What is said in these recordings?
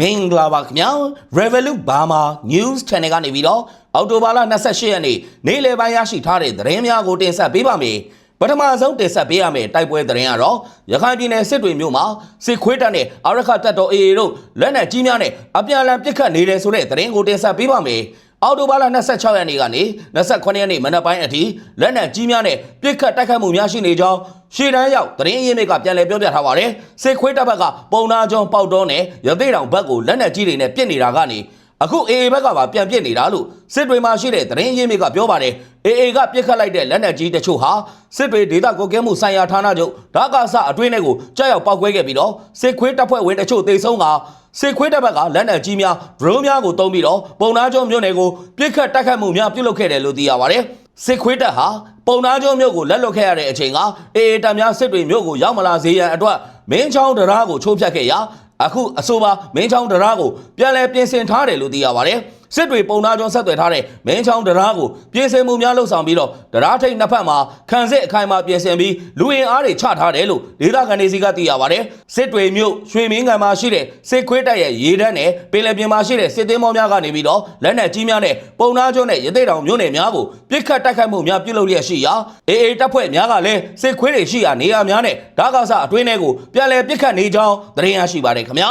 မင်္ဂလာပါခင်ဗျာ Revolut Burma News Channel ကနေပြီးတော့အောက်တိုဘာလ28ရက်နေ့နေ့လယ်ပိုင်းရရှိထားတဲ့သတင်းများကိုတင်ဆက်ပေးပါမယ်ပထမဆုံးတင်ဆက်ပေးရမယ့်တိုက်ပွဲသတင်းကတော့ရခိုင်ပြည်နယ်စစ်တွေမြို့မှာစစ်ခွေးတပ်နဲ့အာရခတပ်တော် AA တို့လက်နက်ကြီးများနဲ့အပြန်အလှန်ပစ်ခတ်နေတယ်ဆိုတဲ့သတင်းကိုတင်ဆက်ပေးပါမယ် အော်တိုဘာလ26ရက်နေ့ကနေ28ရက်နေ့မနက်ပိုင်းအထိလက်နက်ကြီးများနဲ့ပြစ်ခတ်တိုက်ခတ်မှုများရှိနေကြောင်းရှေ့တန်းရောက်သတင်းရင်းမြစ်ကပြန်လည်ပြောပြထားပါတယ်စစ်ခွေးတပ်ဘက်ကပုံနာကျောင်းပေါက်တော်နဲ့ရသေးတောင်ဘက်ကိုလက်နက်ကြီးတွေနဲ့ပစ်နေတာကနေ အခု AA ဘက်ကပါပြန်ပစ်နေတာလို့စစ်တွေမှာရှိတဲ့သတင်းရင်းမြစ်ကပြောပါတယ် AA ကပြစ်ခတ်လိုက်တဲ့လက်နက်ကြီးတချို့ဟာစစ်တွေဒေသကွက်ကဲမှုဆိုင်ရာဌာနချုပ်ဓာကဆအတွင်းတွေကိုကြောက်ရောက်ပောက်ကွဲခဲ့ပြီးတော့စစ်ခွေးတပ်ဖွဲ့ဝင်တချို့တေဆုံးကစစ်ခွေးတပ်ဘက်ကလက်နက်ကြီးများဒရုန်းများကိုတုံးပြီးတော့ပုံနာကျောင်းမြို့နယ်ကိုပြစ်ခတ်တိုက်ခတ်မှုများပြုလုပ်ခဲ့တယ်လို့သိရပါတယ်စစ်ခွေးတပ်ဟာပုံနာကျောင်းမြို့ကိုလက်လွတ်ခဲ့ရတဲ့အချိန်က AA တပ်များစစ်တွေမြို့ကိုရောက်မလာစေရန်အတွက်မင်းချောင်းတရားကိုချိုးဖျက်ခဲ့ရာ အခုအဆိုပါမင်းချောင်းတရားကိုပြန်လည်ပြင်ဆင်ထားတယ်လို့သိရပါတယ် စစ်တွေပုံနာကျောင်းဆက်သွယ်ထားတဲ့မင်းချောင်းတရားကိုပြင်ဆင်မှုများလှုပ်ဆောင်ပြီးတော့တရားထိတ်နှစ်ဖက်မှာခံစစ်အခိုင်အမာပြင်ဆင်ပြီးလူရင်အားတွေချထားတယ်လို့ဒေသခံတွေစီကသိရပါတယ်စစ်တွေမြို့ရွှေမင်းကန်မှာရှိတဲ့စစ်ခွေးတပ်ရဲ့ရေတန်းနဲ့ပင်လယ်ပြင်မှာရှိတဲ့စစ်သင်းမောများကနေပြီးတော့လက်နက်ကြီးများနဲ့ပုံနာကျောင်းနဲ့ရသေးတောင်မြို့နယ်များကိုပြစ်ခတ်တိုက်ခိုက်မှုများပြုလုပ်လျက်ရှိရာအေအေတပ်ဖွဲ့များကလည်းစစ်ခွေးတွေရှိရာနေရာများနဲ့ဓာကဆအတွင်းထဲကိုပြန်လည်ပြစ်ခတ်နေကြောင်းသတင်းရရှိပါတယ်ခင်ဗျာ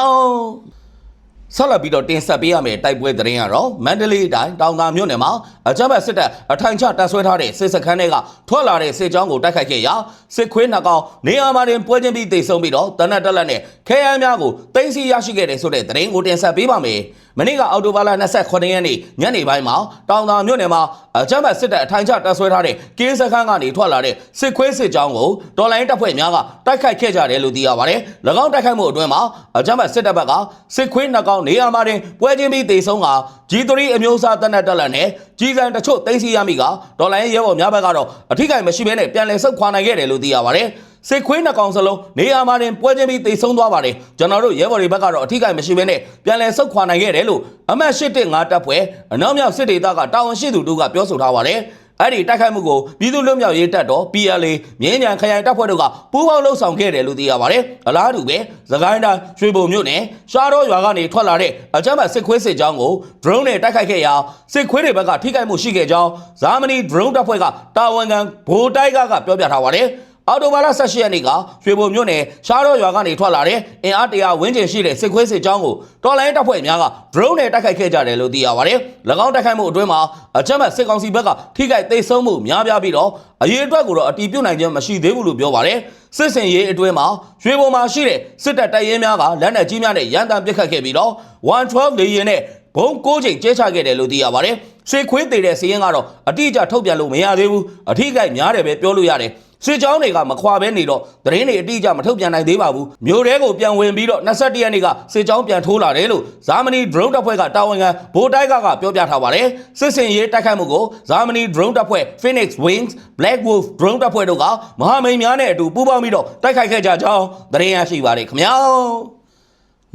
ဆက်လက်ပြီးတော့တင်ဆက်ပေးရမယ့်တိုက်ပွဲသတင်းကတော့မန္တလေးတိုင်းတောင်သာမြို့နယ်မှာအကြမ်းဖက်စစ်တပ်အထိုင်ချတပ်ဆွဲထားတဲ့စစ်စခန်းတွေကထွက်လာတဲ့စစ်ကြောင်းကိုတိုက်ခိုက်ခဲ့ရာစစ်ခွေးနှစ်ကောင်နေရာမှာတင်ပွဲချင်းပြီးတိတ်ဆုံးပြီးတော့တနက်တက်လက်နဲ့ခဲယမ်းများကိုတင်စီရရှိခဲ့တယ်ဆိုတဲ့သတင်းကိုတင်ဆက်ပေးပါမယ်။မနေ့ကအောက်တိုဘာလ29ရက်နေ့ညနေပိုင်းမှာတောင်သာမြို့နယ်မှာအကြမ်းဖက်စစ်တပ်အထိုင်ချတပ်ဆွဲထားတဲ့ကင်းစခန်းကနေထွက်လာတဲ့စစ်ခွေးစစ်ကြောင်းကိုတော်လိုင်းတပ်ဖွဲ့များကတိုက်ခိုက်ခဲ့ကြတယ်လို့သိရပါတယ်။၎င်းတိုက်ခိုက်မှုအတွင်းမှာအကြမ်းဖက်စစ်တပ်ဘက်ကစစ်ခွေးနှစ်ကောင်နေရာမှာတင်ပွဲချင်းပြီးတေဆုံးက G3 အမျိုးအစားတပ်နက်တက်လက်နဲ့ကြီးစံတချို့သိမ်းဆီးရမိကဒေါ်လာရဲဘော်များဘက်ကတော့အထိကိမရှိဘဲနဲ့ပြန်လည်ဆုတ်ခွာနိုင်ခဲ့တယ်လို့သိရပါတယ်စစ်ခွေးနှစ်ကောင်စလုံးနေရာမှာတင်ပွဲချင်းပြီးတေဆုံးသွားပါတယ်ကျွန်တော်တို့ရဲဘော်တွေဘက်ကတော့အထိကိမရှိဘဲနဲ့ပြန်လည်ဆုတ်ခွာနိုင်ခဲ့တယ်လို့အမတ်815တပ်ဖွဲ့အနောက်မြောက်စစ်ဒေသကတာဝန်ရှိသူတို့ကပြောဆိုထားပါတယ် အဲ့ဒီတိုက်ခိုက်မှုကိုပြည်သူ့လွတ်မြောက်ရေးတပ်တော် PLA မြင်းညံခရိုင်တပ်ဖွဲ့တို့ကပူးပေါင်းလှုပ်ဆောင်ခဲ့တယ်လို့သိရပါတယ်။အလားတူပဲသခိုင်းတိုင်းရွှေဘုံမြို့နယ်ရှားတော်ရွာကနေထွက်လာတဲ့အကြမ်းဖက်စစ်ခွေးစစ်ကြောင်းကို drone နဲ့တိုက်ခိုက်ခဲ့ရာစစ်ခွေးတွေဘက်ကထိခိုက်မှုရှိခဲ့ကြောင်းဇာမနီ drone တပ်ဖွဲ့ကတာဝန်ခံဗိုလ်တိုက်ကကပြောပြထားပါတယ်။ အော်တိုဘာလ18ရက်နေ့ကရွှေဘုံမြို့နယ်ရှားတော်ရွာကနေထွက်လာတဲ့အင်အားတရာဝန်းကျင်ရှိတဲ့စစ်ခွေးစစ်ကြောင်းကိုတော်လိုင်းတပ်ဖွဲ့များက drone နဲ့တိုက်ခိုက်ခဲ့ကြတယ်လို့သိရပါတယ်။၎င်းတိုက်ခိုက်မှုအတွင်းမှာအကြမ်းဖက်စစ်ကောင်စီဘက်ကထိခိုက်သိမ်းဆုံးမှုများပြားပြီးတော့အရေးအတွက်ကိုတော့အတီးပြုတ်နိုင်ခြင်းမရှိသေးဘူးလို့ပြောပါတယ်။စစ်စင်ရေးအတွင်းမှာရွှေဘုံမှာရှိတဲ့စစ်တပ်တပ်ရင်းများကလက်နက်ကြီးများနဲ့ရန်တမ်းပစ်ခတ်ခဲ့ပြီးတော့112လေယာဉ်နဲ့ဘုံ၉ချိန်ကျဲချခဲ့တယ်လို့သိရပါတယ်။စစ်ခွေးသေးတဲ့စီးရင်ကတော့အတိအကျထုတ်ပြန်လို့မရသေးဘူး။အထိကိများတယ်ပဲပြောလို့ရတယ်။ စစ်ကြောင်းတွေကမခွာဘဲနေတော့သတင်းတွေအတိအကျမထုတ်ပြန်နိုင်သေးပါဘူးမြို့ထဲကိုပြန်ဝင်ပြီးတော့21ရက်နေ့ကစစ်ကြောင်းပြန်ထိုးလာတယ်လို့ဇာမနီ drone တပ်ဖွဲ့ကတာဝန်ခံဗိုလ်တိုက်ကကပြောပြထားပါတယ်စစ်စင်ရေးတိုက်ခိုက်မှုကိုဇာမနီ drone တပ်ဖွဲ့ Phoenix Wings Black Wolf drone တပ်ဖွဲ့တို့ကမဟာမိတ်များနဲ့အတူပူးပေါင်းပြီးတော့တိုက်ခိုက်ခဲ့ကြကြောင်းသတင်းရရှိပါတယ်ခင်ဗျာ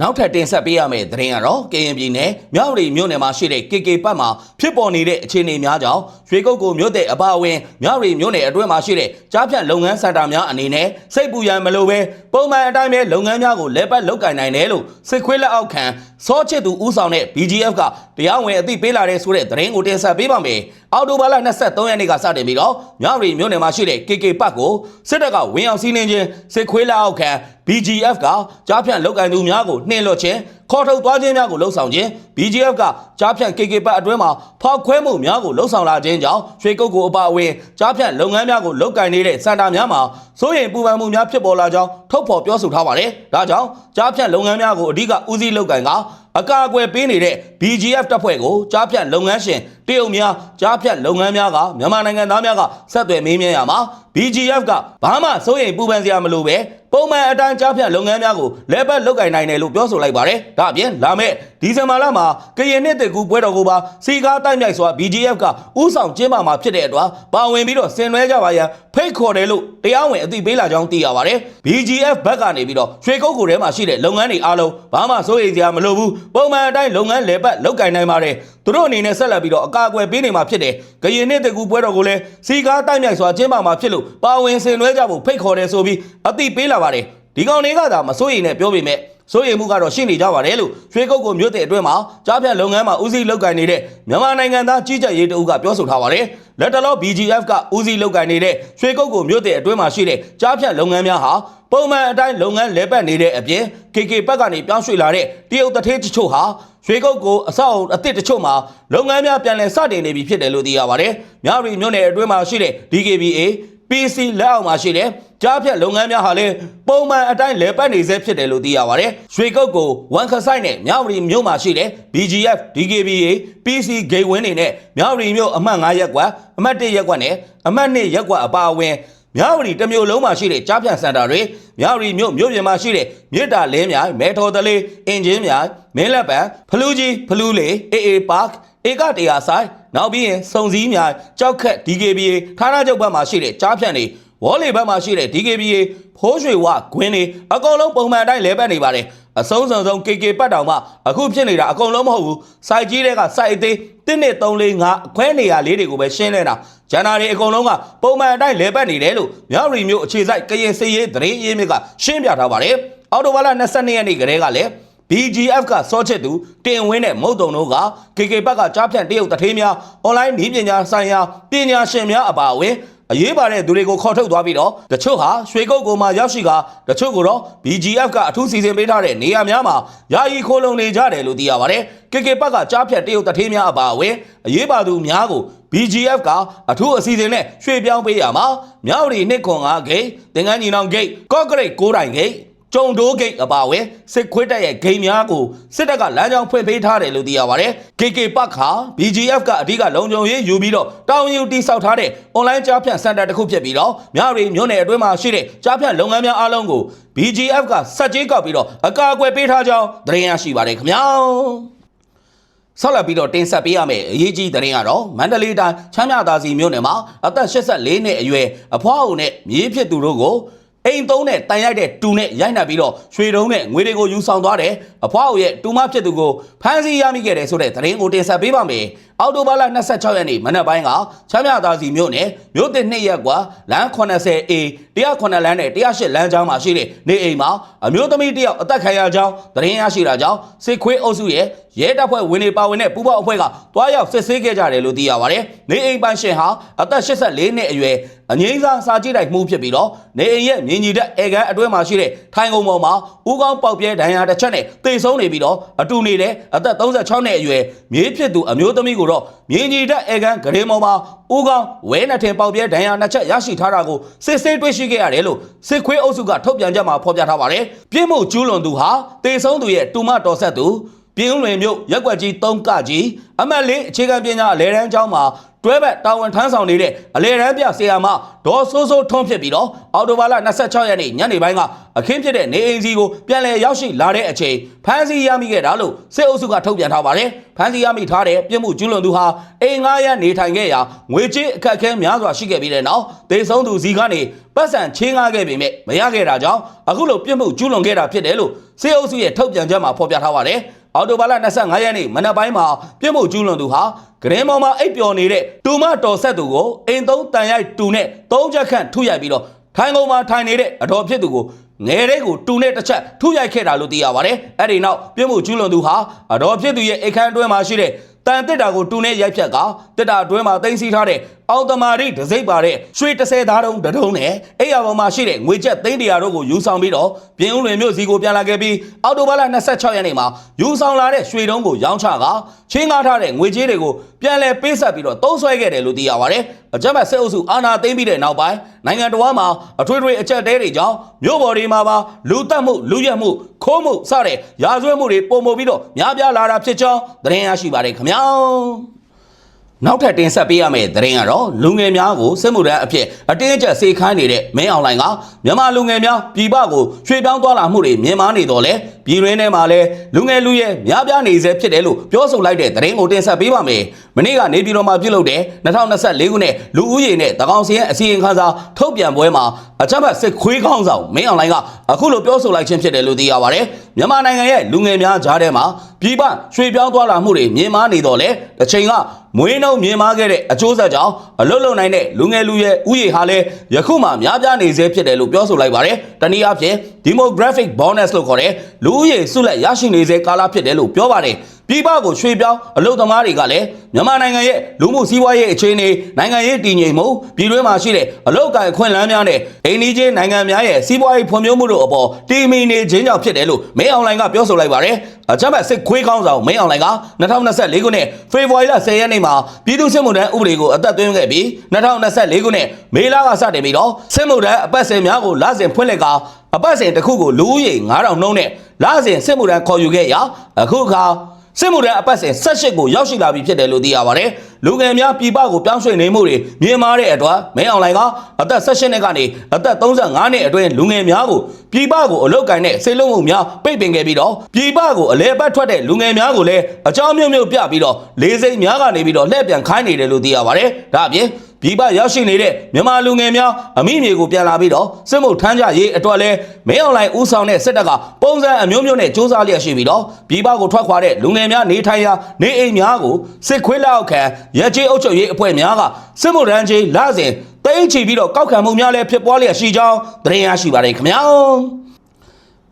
နောက်ထပ်တင်ဆက်ပေးရမယ့်သတင်းကတော့ကရင်ပြည်နယ်မြောက်ရီမြို့နယ်မှာရှိတဲ့ KK ပတ်မှာဖြစ်ပေါ်နေတဲ့အခြေအနေများကြောင့်ရွှေကုတ်ကိုမြို့တဲ့အပအဝင်မြောက်ရီမြို့နယ်အတွင်းမှာရှိတဲ့ကြားဖြတ်လုပ်ငန်းစင်တာများအနေနဲ့စိတ်ပူရန်မလိုပဲပုံမှန်အတိုင်းပဲလုပ်ငန်းများကိုလက်ပတ်လုပ်ကင်နိုင်တယ်လို့စစ်ခွေးလက်အောက်ခံစောချစ်သူဦးဆောင်တဲ့ BGF ကတရားဝင်အသိပေးလာတဲ့ဆိုတဲ့သတင်းကိုတင်ဆက်ပေးပါမယ်။အော်တိုဘာလ23ရက်နေ့ကစတင်ပြီးတော့မြောက်ရီမြို့နယ်မှာရှိတဲ့ KK ပတ်ကိုစစ်တပ်ကဝင်အောင်စီးနှင်းခြင်းစစ်ခွေးလက်အောက်ခံ BGF ကကြားဖြန့်လောက်ကင်သူများကိုနှင်လွတ်ခြင်းခေါ်ထုတ်သွားခြင်းများကိုလှုံ့ဆော်ခြင်း BGF ကကြားဖြန့် KK ပတ်အတွင်းမှာဖောက်ခွဲမှုများကိုလှုံ့ဆော်လာခြင်းကြောင့်ရွှေကုတ်ကိုအပါအဝင်ကြားဖြန့်လုပ်ငန်းများကိုလုတ်ကင်နေတဲ့စင်တာများမှာစိုးရိမ်ပူပန်မှုများဖြစ်ပေါ်လာကြောင်းထုတ်ဖော်ပြောဆိုထားပါတယ်။ဒါကြောင့်ကြားဖြန့်လုပ်ငန်းများကိုအဓိကဦးစီးလုတ်ကင်ကအကာအကွယ်ပေးနေတဲ့ BGF တပ်ဖွဲ့ကိုကြားဖြတ်လုပ်ငန်းရှင် တရုတ်များကြားဖြတ်လုပ်ငန်းများကမြန်မာနိုင်ငံသားများကဆက်သွယ်မေးမြန်းရမှာ BGF ကဘာမှစိုးရိမ်ပူပန်စရာမလိုပဲပုံမှန်အတိုင်းကြားဖြတ်လုပ်ငန်းများကိုလက်ပတ်လုပ်ကင်နိုင်တယ်လို့ပြောဆိုလိုက်ပါတယ်။ဒါအပြင်လာမယ့်ဒီဇင်ဘာလမှာကရင်နှစ်တကူပွဲတော်ကိုပါစီကားတိုက်မြိုက်စွာ BGF ကဥဆောင်ကျင်းပမှာဖြစ်တဲ့အတွက်ပါဝင်ပြီးတော့ဆင်နွှဲကြပါရန်ဖိတ်ခေါ်တယ်လို့တရားဝင်အသိပေးလာကြောင်းသိရပါတယ်။ BGF ဘက်ကနေပြီးတော့ရွှေကုတ်ကိုထဲမှာရှိတဲ့လုပ်ငန်းတွေအားလုံးဘာမှစိုးရိမ်စရာမလိုဘူးပုံမှန်အတိုင်းလုပ်ငန်းလေပတ်လုပ်ကင်နိုင်ပါတယ် သူတို့အနေနဲ့ဆက်လက်ပြီးတော့အကာအကွယ်ပေးနေမှာဖြစ်တယ်။ကရင်နှစ်တကူပွဲတော်ကိုလည်းစီကားတိုက်မြိုက်စွာကျင်းပမှာဖြစ်လို့ပါဝင်ဆင်နွှဲကြဖို့ဖိတ်ခေါ်တယ်ဆိုပြီးအသိပေးလာပါတယ်။ဒီကောင်တွေကသာမစိုးရိမ်နဲ့ပြောပေမဲ့စိုးရိမ်မှုကတော့ရှိနေကြပါတယ်လို့ရွှေကုတ်ကိုမြို့တဲ့အတွင်းမှာကြားဖြတ်လုပ်ငန်းမှာဦးစီးလုပ်ကိုင်နေတဲ့မြန်မာနိုင်ငံသားကြီးကြပ်ရေးတအုပ်ကပြောဆိုထားပါတယ်လက်တလော BGF ကဦးစီးလုပ်ကိုင်နေတဲ့ရွှေကုတ်ကိုမြို့တဲ့အတွင်းမှာရှိတဲ့ကြားဖြတ်လုပ်ငန်းများဟာ ပုံမှန်အတိုင်းလုပ်ငန်းလဲပတ်နေတဲ့အပြင် KK ဘက်ကနေပြောင်းရွှေ့လာတဲ့တရုတ်တထေးတချို့ဟာရွှေကုတ်ကိုအဆောက်အုံအသစ်တချို့မှာလုပ်ငန်းများပြန်လည်စတင်နေပြီဖြစ်တယ်လို့သိရပါတယ်မြရီမြို့နယ်အတွင်းမှာရှိတဲ့ DKBA PC လက်အောက်မှာရှိတဲ့ကြားဖြတ်လုပ်ငန်းများဟာလည်းပုံမှန်အတိုင်းလဲပတ်နေဆဲဖြစ်တယ်လို့သိရပါတယ်။ရွှေကုတ်ကိုဝန်ခဆိုင်နဲ့မြောက်ရီမြို့မှာရှိတဲ့ BGF DKBA PC ဂိတ်ဝင်းတွေနဲ့မြောက်ရီမြို့အမှတ်9ရပ်ကွက်အမှတ်1ရပ်ကွက်နဲ့အမှတ်2ရပ်ကွက်အပါအဝင် မြောက်ရီတစ်မျိုးလုံးမှာရှိတဲ့ကြားဖြတ်စင်တာတွေမြောက်ရီမြို့မြို့ပြင်မှာရှိတဲ့မြစ်တာလင်းမြိုင်မဲထော်တလေးအင်ဂျင်မြိုင်မင်းလက်ပံဖလူးကြီးဖလူးလေအေအေပါကဧကတရာဆိုင်နောက်ပြီးရင်စုံစည်းမြိုင်ကြောက်ခက် DKBA ဌာနချုပ်ဘက်မှာရှိတဲ့ကြားဖြတ်နေဝေါ်လီဘက်မှာရှိတဲ့ DKBA ဖိုးရွှေဝဂွင်းနေအကုန်လုံးပုံမှန်အတိုင်းလဲပတ်နေပါတယ် အဆုံးစုံဆုံး KK ပတ်တောင်မှအခုဖြစ်နေတာအကုန်လုံးမဟုတ်ဘူးစိုက်ကြီးတွေကစိုက်အသေး1နဲ့3လေး5အခွဲနေရလေးတွေကိုပဲရှင်းနေတာဂျန်နာတွေအကုန်လုံးကပုံမှန်အတိုင်းလဲပတ်နေတယ်လို့မြောက်ရီမျိုးအခြေစိုက်ကရင်စည်ရေးသတင်းရေးမြစ်ကရှင်းပြထားပါတယ်အော်တိုဘာလ22ရက်နေ့ကလေးကလည်း BGF ကစောချက်သူတင်ဝင်းနဲ့မုတ်တုံတို့က KK ဘက်ကကြားဖြန့်တရုတ်တထေးများအွန်လိုင်းနည်းပညာဆိုင်ရာပညာရှင်များအပါအဝင် အရေးပါတဲ့သူတွေကိုခေါ်ထုတ်သွားပြီးတော့တချို့ဟာရွှေကုတ်ကိုမှရောက်ရှိကတချို့ကိုတော့ BGF ကအထူးစီစဉ်ပေးထားတဲ့နေရာများမှာယာယီခိုးလုံနေကြတယ်လို့သိရပါတယ်။ KK ဘက်ကကြားဖြတ်တရုတ်တထေးများအပါအဝင်အရေးပါသူများကို BGF ကအထူးအစီအစဉ်နဲ့ရွှေ့ပြောင်းပေးရမှာမြောက်ရီနှစ်ခွန်ကဂိတ်တင်ငန်းညီနောင်ဂိတ်ကော့ဂရိတ်ကိုးတိုင်ဂိတ် ကျုံတိုးဂိတ်အပါအဝင်စစ်ခွေးတပ်ရဲ့ဂိတ်များကိုစစ်တပ်ကလမ်းကြောင်းဖွင့်ပေးထားတယ်လို့သိရပါတယ်။ KK ပတ်ခါ BGF ကအဓိကလုံခြုံရေးယူပြီးတော့တောင်းယူတိစောက်ထားတဲ့ online ကြားဖြန့်စင်တာတစ်ခုဖြစ်ပြီးတော့မြရီမြို့နယ်အတွင်းမှာရှိတဲ့ကြားဖြန့်လုပ်ငန်းများအားလုံးကို BGF ကစက်ကြေးကောက်ပြီးတော့အကာအကွယ်ပေးထားကြောင်းသတင်းရရှိပါတယ်ခင်ဗျာ။ဆက်လက်ပြီးတော့တင်ဆက်ပေးရမယ့်အရေးကြီးသတင်းကတော့မန္တလေးတိုင်းချမ်းမြသာစီမြို့နယ်မှာအသက်84နှစ်အရွယ်အဖွားအုံနဲ့မြေးဖြစ်သူတို့ကို အိမ်သုံးနဲ့တန်ရိုက်တဲ့တူနဲ့ရိုက်နှက်ပြီးတော့ရွှေတုံးနဲ့ငွေတွေကိုယူဆောင်သွားတယ်အဖွားအုံရဲ့တူမဖြစ်သူကိုဖမ်းဆီးရမိခဲ့တယ်ဆိုတဲ့သတင်းကိုတင်ဆက်ပေးပါမယ် အော်တိုဘာလ26ရက်နေ့မနက်ပိုင်းကချမ်းမြသာစီမြို့နယ်မြို့တစ်နှစ်ရက်ကွာလမ်း 80A 109လမ်းနဲ့108လမ်းကြောင်းမှာရှိတဲ့နေအိမ်မှာအမျိုးသမီးတစ်ယောက်အသက်ခံရကြောင်းသတင်းရရှိတာကြောင့်စစ်ခွေးအုပ်စုရဲ့ရဲတပ်ဖွဲ့ဝင်တွေပါဝင်တဲ့ပူးပေါင်းအဖွဲ့ကတွားရောက်စစ်ဆေးခဲ့ကြတယ်လို့သိရပါတယ်။နေအိမ်ပိုင်ရှင်ဟာအသက်84နှစ်အရွယ်အငိမ့်စားစာကြည့်တိုက်မှုဖြစ်ပြီးတော့နေအိမ်ရဲ့မြင်ကြီးတဲ့အေကန်အတွင်းမှာရှိတဲ့ထိုင်ကုန်ပေါ်မှာဦးကောင်းပေါက်ပြဲဒဏ်ရာတစ်ချက်နဲ့တေဆုံးနေပြီးတော့အတူနေတဲ့အသက်36နှစ်အရွယ်မြေးဖြစ်သူအမျိုးသမီးကိုတော့မြင်ကြီးတဲ့အေကန်ဂရေမော်မှာဦးကောင်းဝဲနှစ်ထင်ပေါက်ပြဲဒဏ်ရာနှစ်ချက်ရရှိထားတာကိုစစ်ဆေးတွေ့ရှိခဲ့ရတယ်လို့စစ်ခွေးအုပ်စုကထုတ်ပြန်ကြမှာဖော်ပြထားပါတယ်။ပြင်းမှုကျူးလွန်သူဟာတေဆုံးသူရဲ့တူမတော်ဆက်သူပြင်းလွင်မြို့ရက်ွက်ကြီး3ကကြီးအမတ်လေးအခြေခံပညာအလဲတန်းကျောင်းမှာ တွဲဘက်တာဝန်ထမ်းဆောင်နေတဲ့အလဲတန်းပြဆရာမဒေါ်စိုးစိုးထွန်းဖြစ်ပြီးတော့အော်တိုဘာလ26ရက်နေ့ညနေပိုင်းကအခင်းဖြစ်တဲ့နေအိမ်စီကိုပြန်လည်ရောက်ရှိလာတဲ့အချိန်ဖမ်းဆီးရမိခဲ့တာလို့စစ်အုပ်စုကထုတ်ပြန်ထားပါတယ်ဖမ်းဆီးရမိထားတဲ့ပြစ်မှုကျူးလွန်သူဟာအိမ်ငားရနေထိုင်ခဲ့ရာငွေကြေးအခက်အခဲများစွာရှိခဲ့ပြီးတဲ့နောက်ဒေဆုံးသူစီကနေပတ်စံချင်းကားခဲ့ပေမဲ့မရခဲ့တာကြောင့်အခုလိုပြစ်မှုကျူးလွန်ခဲ့တာဖြစ်တယ်လို့စစ်အုပ်စုရဲ့ထုတ်ပြန်ချက်မှာဖော်ပြထားပါတယ် အော်တိုဘာလ25ရက်နေ့မနက်ပိုင်းမှာပြစ်မှုကျူးလွန်သူဟာဂရင်းမောင်မှာအိပ်ပျော်နေတဲ့တူမတော်ဆက်သူကိုအိမ်သုံးတန်ရိုက်တူနဲ့သုံးချက်ခန့်ထုရိုက်ပြီးတော့ထိုင်ကုန်မှာထိုင်နေတဲ့အတော်ဖြစ်သူကိုငယ်တဲ့ကိုတူနဲ့တစ်ချက်ထုရိုက်ခဲ့တာလို့သိရပါတယ်။အဲ့ဒီနောက်ပြစ်မှုကျူးလွန်သူဟာအတော်ဖြစ်သူရဲ့အခန်းအတွင်းမှာရှိတဲ့တန်တစ်တာကိုတူနဲ့ရိုက်ဖြတ်ကတစ်တာအတွင်းမှာတင်စီထားတဲ့ အော်တမာရီဒစိမ့်ပါတဲ့ရွှေ30သားတုံးတတုံးနဲ့အဲ့ရပေါ်မှာရှိတဲ့ငွေကျပ်သိန်းတရာတို့ကိုယူဆောင်ပြီးတော့ပြင်းဦးလွင်မြို့စီကိုပြန်လာခဲ့ပြီးအော်တိုဘာလ26ရက်နေ့မှာယူဆောင်လာတဲ့ရွှေတုံးကိုရောင်းချကချင်းကားထားတဲ့ငွေကြေးတွေကိုပြန်လည်ပေးဆက်ပြီးတော့သုံးဆွဲခဲ့တယ်လို့သိရပါတယ်။အကြမ်းဖက်စစ်အုပ်စုအာဏာသိမ်းပြီးတဲ့နောက်ပိုင်းနိုင်ငံတော်မှာအထွေထွေအကြက်တဲတွေကြောင့်မြို့ပေါ်တွေမှာပါလူတက်မှုလူရက်မှုခိုးမှုစတဲ့ရာဇဝတ်မှုတွေပုံမပြီးတော့များပြားလာတာဖြစ်ကြောင်းသတင်းရရှိပါတယ်ခင်ဗျာ။ နောက်ထပ်တင်ဆက်ပေးရမယ့်သတင်းကတော့လူငယ်များကိုစစ်မှုထမ်းအဖြစ်အတင်းအကျပ်စေခိုင်းနေတဲ့မင်းအွန်လိုင်းကမြန်မာလူငယ်များပြည်ပကိုရွှေ့ပြောင်းသွားလာမှုတွေမြင်မာနေတော့လဲပြည်တွင်းထဲမှာလဲလူငယ်လူရဲ့များပြားနေစေဖြစ်တယ်လို့ပြောဆိုလိုက်တဲ့သတင်းကိုတင်ဆက်ပေးပါမယ်။မနေ့ကနေပြည်တော်မှာပြုလုပ်တဲ့2024ခုနှစ်လူဦးရေနဲ့တကောင်စီရဲ့အစီရင်ခံစာထုတ်ပြန်ပွဲမှာအကြမ်းဖက်စစ်ခွေးကောင်းဆောင်မင်းအွန်လိုင်းကအခုလိုပြောဆိုလိုက်ခြင်းဖြစ်တယ်လို့သိရပါတယ်။မြန်မာနိုင်ငံရဲ့လူငယ်များကြားထဲမှာပြည်ပရွှေ့ပြောင်းသွားလာမှုတွေမြင်မာနေတော့လဲတစ်ချိန်က မွေးနှုံမြင်မာခဲ့တဲ့အကျိုးဆက်ကြောင့်အလွတ်လုံနိုင်တဲ့လူငယ်လူရဲ့ဥယျာဉ်ဟာလည်းယခုမှများပြားနေစေဖြစ်တယ်လို့ပြောဆိုလိုက်ပါတယ်။တနည်းအားဖြင့် demographic bonus လို့ခေါ်တဲ့လူဦးရေစုလက်ရရှိနေစေကာလဖြစ်တယ်လို့ပြောပါတယ်။ ပြည်ပကိုရွှေ့ပြောင်းအလုပ်သမားတွေကလည်းမြန်မာနိုင်ငံရဲ့လူမှုစီးပွားရေးအခြေအနေနိုင်ငံရေးတည်ငြိမ်မှုပြည်တွင်းမှာရှိတဲ့အလုပ်အကိုင်အခွင့်အလမ်းများနဲ့အိန္ဒိချင်းနိုင်ငံများရဲ့စီးပွားရေးဖွံ့ဖြိုးမှုတို့အပေါ်တည်မီနေခြင်းကြောင့်ဖြစ်တယ်လို့မင်းအောင်လှိုင်ကပြောဆိုလိုက်ပါတယ်။အကြမ်းဖက်စစ်ခွေးကောင်းဆောင်မင်းအောင်လှိုင်က2024ခုနှစ်ဖေဖော်ဝါရီလ10ရက်နေ့မှာပြည်သူ့စစ်မှုထမ်းဥပဒေကိုအသက်သွင်းခဲ့ပြီး2024ခုနှစ်မေလကစတင်ပြီးတော့စစ်မှုထမ်းအပတ်စဉ်များကိုလစဉ်ဖွင့်လှစ်ကအပတ်စဉ်တစ်ခုကိုလူဦးရေ9000နှုန်းနဲ့လစဉ်စစ်မှုထမ်းခေါ်ယူခဲ့ရာအခုအခါ စစ်မှုထမ်းအပတ်စဉ်18ကိုရောက်ရှိလာပြီဖြစ်တယ်လို့သိရပါတယ်။လူငယ်များပြည်ပကိုပြောင်းရွှေ့နေမှုတွေမြင်မာတဲ့အတွက်မင်းအောင်လှိုင်ကအသက်18နှစ်ကနေအသက်35နှစ်အတွင်းလူငယ်များကိုပြည်ပကိုအလုတ်ကင်တဲ့စေလုံးမှုများပိတ်ပင်ခဲ့ပြီးတော့ပြည်ပကိုအလဲပတ်ထွက်တဲ့လူငယ်များကိုလည်းအကြောင်းမျိုးမျိုးပြပြီးတော့လေးစိတ်များကနေပြီးတော့လှည့်ပြန်ခိုင်းနေတယ်လို့သိရပါတယ်။ဒါအပြင် ပြည်ပရောက်ရှိနေတဲ့မြန်မာလူငယ်များအမိမြေကိုပြန်လာပြီးတော့စစ်မှုထမ်းကြရေးအတွက်လဲမင်းအွန်လိုင်းဦးဆောင်တဲ့စစ်တပ်ကပုံစံအမျိုးမျိုးနဲ့စ조사လျက်ရှိပြီးတော့ပြည်ပကိုထွက်ခွာတဲ့လူငယ်များနေထိုင်ရာနေအိမ်များကိုစစ်ခွေးလက်အောက်ခံရက်ကျေးအုပ်ချုပ်ရေးအဖွဲ့များကစစ်မှုထမ်းကြီးလစဉ်တိမ့်ချီပြီးတော့ကောက်ခံမှုများလည်းဖြစ်ပွားလျက်ရှိကြောင်းသတင်းရရှိပါတယ်ခင်ဗျာ